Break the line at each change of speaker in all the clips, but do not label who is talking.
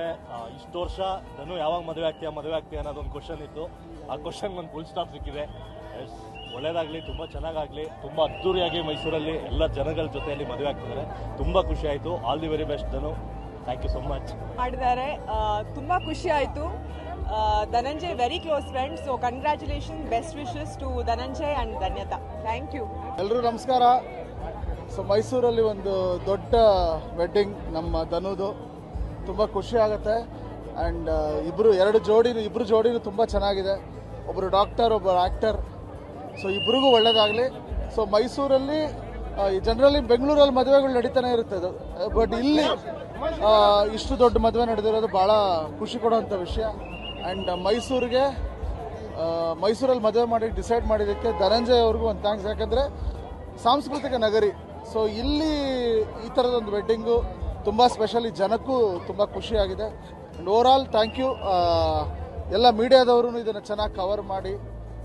ಮತ್ತೆ ಆ, ಇಷ್ಟು ವರ್ಷ ನಾನು ಯಾವಾಗ ಮದುವೆ ಆಗ್ತೀಯಾ ಮದುವೆ ಆಗ್ತೀಯಾ ಅನ್ನೋದೊಂದು ಕ್ವಶನ್ ಇತ್ತು. ಆ ಕ್ವಶನ್ ಒಂದು ಫುಲ್ ಸ್ಟಾಪ್ ಸಿಕ್ಕಿದೆ. ಎಸ್ ಒಳ್ಳೇದಾಗ್ಲಿ ತುಂಬ ಚೆನ್ನಾಗಾಗ್ಲಿ ತುಂಬ ಅದ್ದೂರಿಯಾಗಿ ಮೈಸೂರಲ್ಲಿ ಎಲ್ಲ ಜನಗಳ ಜೊತೆಯಲ್ಲಿ ಮದುವೆ ಆಗ್ತಿದ್ದಾರೆ. ತುಂಬ ಖುಷಿ ಆಯಿತು. All the very best Dhanu. Thank you so much
ಮಾಡಿದ್ದಾರೆ. ತುಂಬ ತುಂಬಾ ಖುಷಿ ಆಯ್ತು. ಆ, Dhananjay very close friend so congratulation best wishes to Dhananjay and Dhanyata. Thank you
ಎಲ್ಲರೂ ನಮಸ್ಕಾರ. ಸೊ ಮೈಸೂರಲ್ಲಿ ಒಂದು ದೊಡ್ಡ ವೆಡ್ಡಿಂಗ್ ನಮ್ಮ ಧನುದು. ತುಂಬ ಖುಷಿ ಆಗುತ್ತೆ. ಆ್ಯಂಡ್ ಇಬ್ಬರು ಎರಡು ಜೋಡಿನೂ ಇಬ್ಬರು ಜೋಡಿನೂ ತುಂಬ ಚೆನ್ನಾಗಿದೆ. ಒಬ್ಬರು ಡಾಕ್ಟರ್ ಒಬ್ಬರು ಆ್ಯಕ್ಟರ್ ಸೊ ಇಬ್ರಿಗೂ ಒಳ್ಳೇದಾಗಲಿ. ಸೊ ಮೈಸೂರಲ್ಲಿ ಜನರಲಿ ಬೆಂಗಳೂರಲ್ಲಿ ಮದುವೆಗಳು ನಡೀತಾನೆ ಇರುತ್ತೆ ಅದು. ಬಟ್ ಇಲ್ಲಿ ಇಷ್ಟು ದೊಡ್ಡ ಮದುವೆ ನಡೆದಿರೋದು ಭಾಳ ಖುಷಿ ಕೊಡುವಂಥ ವಿಷಯ. ಆ್ಯಂಡ್ ಮೈಸೂರಿಗೆ ಮೈಸೂರಲ್ಲಿ ಮದುವೆ ಮಾಡಿ ಡಿಸೈಡ್ ಮಾಡಿದ್ದಕ್ಕೆ ಧನಂಜಯ್ ಅವ್ರಿಗೂ ಒಂದು ಥ್ಯಾಂಕ್ಸ್ ಯಾಕಂದರೆ ಸಾಂಸ್ಕೃತಿಕ ನಗರಿ. ಸೊ ಇಲ್ಲಿ ಈ ಥರದೊಂದು ವೆಡ್ಡಿಂಗು ತುಂಬ ಸ್ಪೆಷಲಿ ಜನಕ್ಕೂ ತುಂಬ ಖುಷಿಯಾಗಿದೆ. And over all thank you ಎಲ್ಲ ಮೀಡಿಯಾದವರು ಇದನ್ನು ಚೆನ್ನಾಗಿ ಕವರ್ ಮಾಡಿ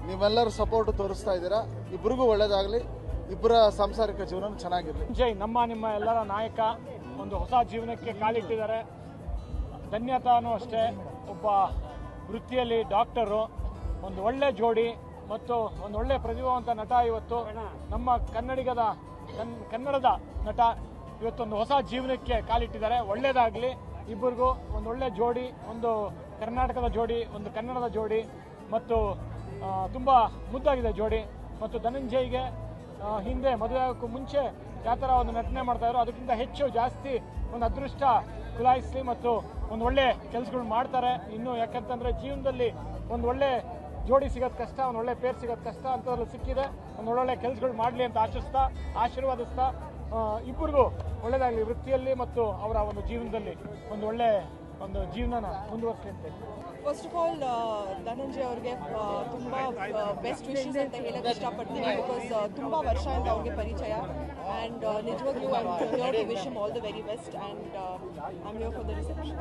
ನೀವೆಲ್ಲರೂ ಸಪೋರ್ಟ್ ತೋರಿಸ್ತಾ ಇದ್ದೀರಾ. ಇಬ್ಬರಿಗೂ ಒಳ್ಳೇದಾಗಲಿ. ಇಬ್ಬರ ಸಾಂಸಾರಿಕ ಜೀವನ ಚೆನ್ನಾಗಿರಲಿ.
ಜೈ ನಮ್ಮ ನಿಮ್ಮ ಎಲ್ಲರ ನಾಯಕ ಒಂದು ಹೊಸ ಜೀವನಕ್ಕೆ ಕಾಲಿಟ್ಟಿದ್ದಾರೆ. ಧನ್ಯತಾನು ಅಷ್ಟೇ, ಒಬ್ಬ ವೃತ್ತಿಯಲ್ಲಿ ಡಾಕ್ಟರು ಒಂದು ಒಳ್ಳೆ ಜೋಡಿ ಮತ್ತು ಒಂದು ಒಳ್ಳೆ ಪ್ರತಿಭಾವಂತ ನಟ ಇವತ್ತು. ನಮ್ಮ ಕನ್ನಡಿಗದ, ಕನ್- ಕನ್ನಡದ ನಟ ಇವತ್ತೊಂದು ಹೊಸ ಜೀವನಕ್ಕೆ ಕಾಲಿಟ್ಟಿದ್ದಾರೆ. ಒಳ್ಳೇದಾಗಲಿ. ಇಬ್ಬರಿಗೂ ಒಂದು ಒಳ್ಳೆ ಜೋಡಿ, ಒಂದು ಕರ್ನಾಟಕದ ಜೋಡಿ, ಒಂದು ಕನ್ನಡದ ಜೋಡಿ, ಮತ್ತು ತುಂಬ ಮುದ್ದಾಗಿದೆ ಜೋಡಿ. ಮತ್ತು ಧನಂಜಯ್ಗೆ ಹಿಂದೆ, ಮದುವೆ ಆಗೋಕ್ಕೂ ಮುಂಚೆ ಯಾವ ಥರ ಒಂದು ನಟನೆ ಮಾಡ್ತಾ ಇದ್ರು, ಅದಕ್ಕಿಂತ ಹೆಚ್ಚು ಜಾಸ್ತಿ ಒಂದು ಅದೃಷ್ಟ ಕುಲಾಯಿಸಲಿ ಮತ್ತು ಒಂದು ಒಳ್ಳೆ ಕೆಲಸಗಳು ಮಾಡ್ತಾರೆ. ಇನ್ನು ಯಾಕಂತಂದರೆ ಜೀವನದಲ್ಲಿ ಒಂದು ಒಳ್ಳೆ ಜೋಡಿ ಸಿಗೋದು ಕಷ್ಟ, ಒಂದು ಒಳ್ಳೆ ಪೇರ್ ಸಿಗೋದು ಕಷ್ಟ ಅಂತದ್ರಲ್ಲಿ ಸಿಕ್ಕಿದೆ. ಒಂದು ಒಳ್ಳೊಳ್ಳೆ ಕೆಲಸಗಳು ಮಾಡಲಿ ಅಂತ ಆಶಿಸ್ತಾ, ಆಶೀರ್ವಾದಿಸ್ತಾ ಇಬ್ಬರಿಗೂ ಒಳ್ಳೆಯದಾಗಲಿ ವೃತ್ತಿಯಲ್ಲಿ ಮತ್ತು ಅವರ ಒಂದು ಜೀವನದಲ್ಲಿ ಒಂದು ಒಳ್ಳೆ ಒಂದು ಜೀವನನ ಮುಂದುವರಿಸಲಿ ಅಂತ
ಫಸ್ಟ್ ಆಫ್ ಆಲ್ ಧನಂಜಯ್ ಅವ್ರಿಗೆ ತುಂಬ ಬೆಸ್ಟ್ ವಿಶಸ್ ಅಂತ ಹೇಳಕ್ಕೆ ಇಷ್ಟಪಡ್ತೀನಿ ಬಿಕಾಸ್ ತುಂಬ ವರ್ಷ ಅಂತ ಅವ್ರಿಗೆ ಪರಿಚಯ. ಆ್ಯಂಡ್ ನಿಜವಾಗ್ಲೂ I here to wish all the very best and I am here for the reception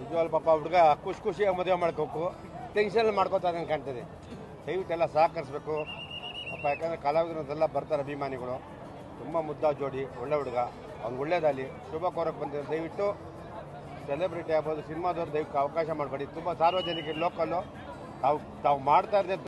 ನಿಜವಾಗ್ಲೂ ಪಾಪ ಹುಡುಗ ಖುಷಿ ಖುಷಿಯಾಗಿ ಮದುವೆ ಮಾಡ್ಕೋಕು. ಟೆನ್ಷನ್ ಮಾಡ್ಕೋತಾರೆ ಅಂತ ಕಾಣ್ತದೆ. ದಯವಿಟ್ಟೆಲ್ಲ ಸಹಕರಿಸ್ಬೇಕು. ಪಾಪ ಯಾಕಂದರೆ ಕಲಾವಿದರದೆಲ್ಲ ಬರ್ತಾರೆ ಅಭಿಮಾನಿಗಳು. ತುಂಬ ಮುದ್ದ ಜೋಡಿ, ಒಳ್ಳೆ ಹುಡುಗ. ಅವ್ನು ಒಳ್ಳೇದಾಗಲಿ. ಶುಭ ಕೋರಕ್ಕೆ ಬಂದಿದ್ದಾರೆ ದಯವಿಟ್ಟು ಸೆಲೆಬ್ರಿಟಿ ಆಗ್ಬೋದು, ಸಿನಿಮಾದವ್ರು ದಯವಿಟ್ಟು ಅವಕಾಶ ಮಾಡಬೇಡಿ. ತುಂಬ ಸಾರ್ವಜನಿಕ ಲೋಕಲ್ಲು ತಾವು ತಾವು ಮಾಡ್ತಾ ಇರೋದೇ